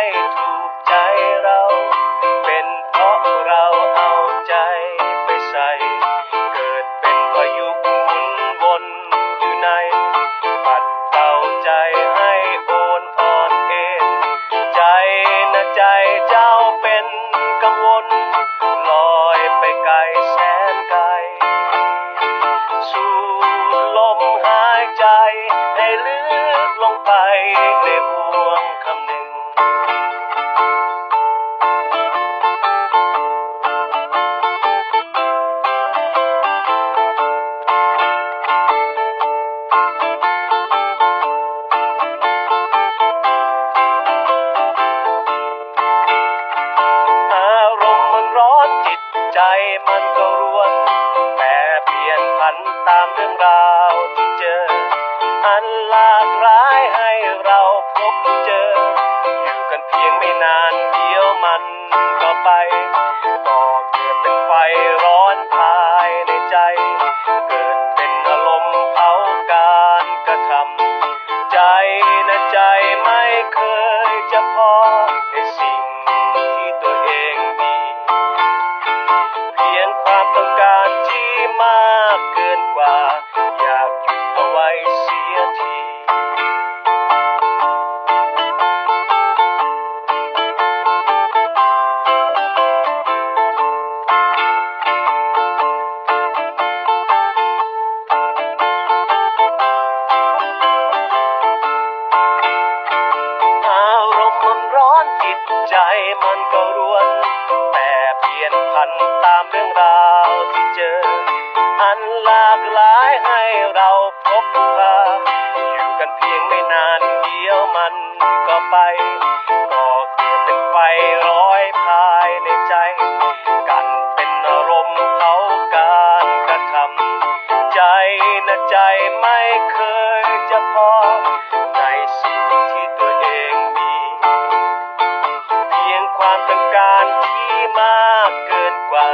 ไม่ถูกใจ มันก็รวนแต่เปลี่ยนพันตามเรื่องราวที่เจออันลา ใจมันก็รวน แต่เปลี่ยนพันตามเรื่องราวที่เจอ อันหลากหลายให้เราพบพาอยู่กันเพียงไม่นานเดียวมันก็ไปก่อเกิดเป็นไฟร้อยภายในใจ กันเป็นอารมณ์เผาการกระทำใจนะใจไม่เคย ต้องการที่มากเกินกว่า